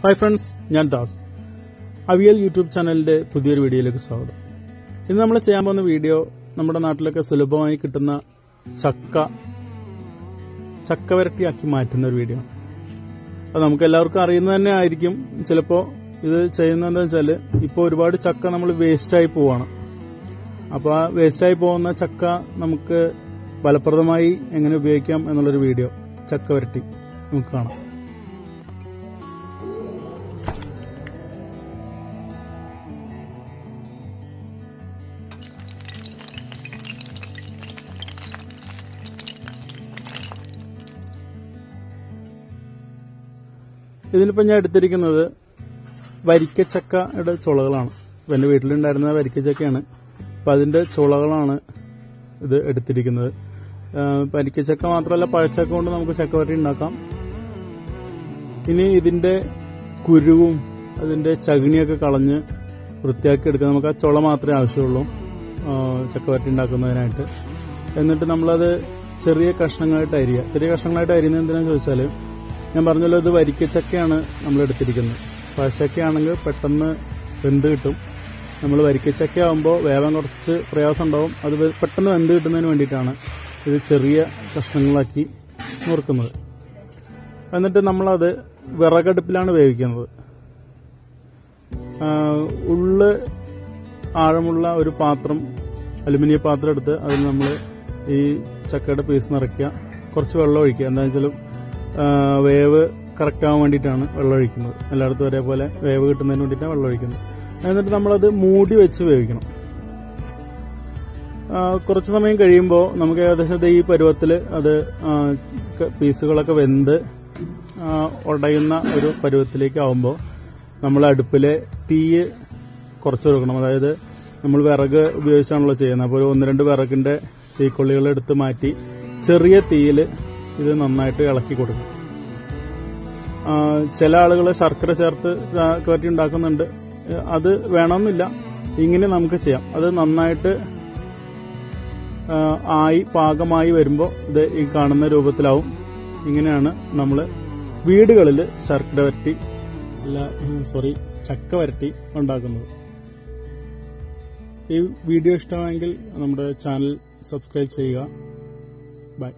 Hi friends ഞാൻ Das. Avial YouTube ചാനലിന്റെ പുതിയൊരു വീഡിയോയിലേക്ക് സ്വാഗതം. ഇന്ന് നമ്മൾ ചെയ്യാൻ പോകുന്ന വീഡിയോ നമ്മുടെ നാട്ടിലൊക്കെ സുലഭമായി കിട്ടുന്ന ചക്ക ചക്ക വരട്ടിയാക്കി മാറ്റുന്ന ഒരു വീഡിയോ അത് നമുക്ക് എല്ലാവർക്കും അറിയുന്നത് തന്നെ ആയിരിക്കും. ചിലപ്പോൾ ഇത് ചെയ്യുന്നതെന്ന് വെച്ചാൽ ഇപ്പോൾ ഒരുപാട് ചക്ക നമ്മൾ വേസ്റ്റായി പോവാണ്. അപ്പോൾ ആ വേസ്റ്റായി പോകുന്ന ചക്ക നമുക്ക് ഫലപ്രദമായി എങ്ങനെ ഉപയോഗിക്കാം എന്നുള്ളൊരു വീഡിയോ ചക്ക വരട്ടി നമുക്ക് കാണാം. ഇതിലിപ്പോൾ ഞാൻ എടുത്തിരിക്കുന്നത് വരിക്കച്ചക്കയുടെ ചുളകളാണ്. എന്റെ വീട്ടിലുണ്ടായിരുന്ന വരിക്കച്ചക്കയാണ്. അപ്പം അതിന്റെ ചുളകളാണ് ഇത് എടുത്തിരിക്കുന്നത്. പരിക്കച്ചക്ക മാത്രമല്ല പഴച്ചക്ക കൊണ്ട് നമുക്ക് ചക്കവരട്ടി ഉണ്ടാക്കാം. ഇനി ഇതിന്റെ കുരുവും അതിന്റെ ചകിണിയൊക്കെ കളഞ്ഞ് വൃത്തിയാക്കി എടുക്കാം നമുക്ക് ആ ചുള മാത്രമേ ആവശ്യമുള്ളൂ. ചക്കവരട്ടി ഉണ്ടാക്കുന്നതിനായിട്ട്. എന്നിട്ട് നമ്മളത് ചെറിയ കഷ്ണങ്ങളായിട്ട് അരിയുക. ചെറിയ കഷ്ണങ്ങളായിട്ട് അരിയുന്നത് എന്തിനാണെന്ന് ചോദിച്ചാൽ ഞാൻ പറഞ്ഞല്ലോ ഇത് വരിക്കച്ചക്കയാണ് നമ്മൾ എടുത്തിരിക്കുന്നത്. പഴച്ചക്കയാണെങ്കിൽ പെട്ടെന്ന് വെന്ത് കിട്ടും. നമ്മൾ വരിക്കച്ചക്ക ആകുമ്പോൾ വേവാൻ കുറച്ച് പ്രയാസം ഉണ്ടാവും. അത് പെട്ടെന്ന് വെന്ത് കിട്ടുന്നതിന് വേണ്ടിയിട്ടാണ് ഇത് ചെറിയ കഷ്ണങ്ങളാക്കി നുറുക്കുന്നത് എന്നിട്ട് നമ്മളത് വിറകടുപ്പിലാണ് വേവിക്കുന്നത്. ഉള്ള് ആഴമുള്ള ഒരു പാത്രം അലുമിനിയം പാത്രം എടുത്ത് അതിൽ നമ്മൾ ഈ ചക്കയുടെ പീസ് നിറയ്ക്കുക. കുറച്ച് വെള്ളം ഒഴിക്കുക. എന്താണെന്ന് വെച്ചാലും വേവ് കറക്റ്റ് ആവാൻ വേണ്ടിയിട്ടാണ് വെള്ളം ഒഴിക്കുന്നത്. എല്ലായിടത്തും ഒരേപോലെ വേവ് കിട്ടുന്നതിന് വേണ്ടിയിട്ടാണ് വെള്ളം ഒഴിക്കുന്നത്. എന്നിട്ട് നമ്മളത് മൂടി വെച്ച് വേവിക്കണം. കുറച്ച് സമയം കഴിയുമ്പോൾ നമുക്ക് ഏകദേശം ഈ പരുവത്തിൽ അത് പീസുകളൊക്കെ വെന്ത് ഉടയുന്ന ഒരു പരുവത്തിലേക്ക് ആവുമ്പോൾ നമ്മൾ അടുപ്പിലെ തീ കുറച്ച് കൊടുക്കണം. അതായത് നമ്മൾ വിറക് ഉപയോഗിച്ചാണല്ലോ ചെയ്യുന്നത്. അപ്പോൾ ഒരു ഒന്ന് രണ്ട് വിറകിന്റെ തീക്കൊള്ളികൾ എടുത്ത് മാറ്റി ചെറിയ തീയിൽ ഇത് നന്നായിട്ട് ഇളക്കി കൊടുക്കും. ചില ആളുകൾ ശർക്കര ചേർത്ത് കയറ്റി ഉണ്ടാക്കുന്നുണ്ട്. അത് വേണമെന്നില്ല. ഇങ്ങനെ നമുക്ക് ചെയ്യാം. അത് നന്നായിട്ട് ആയി പാകമായി വരുമ്പോൾ ഇത് ഈ കാണുന്ന രൂപത്തിലാവും. ഇങ്ങനെയാണ് നമ്മൾ വീടുകളിൽ ശർക്കര വരട്ടി അല്ല സോറി ചക്ക വരട്ടി ഉണ്ടാക്കുന്നത്. ഈ വീഡിയോ ഇഷ്ടമായെങ്കിൽ നമ്മുടെ ചാനൽ സബ്സ്ക്രൈബ് ചെയ്യുക. ബൈ.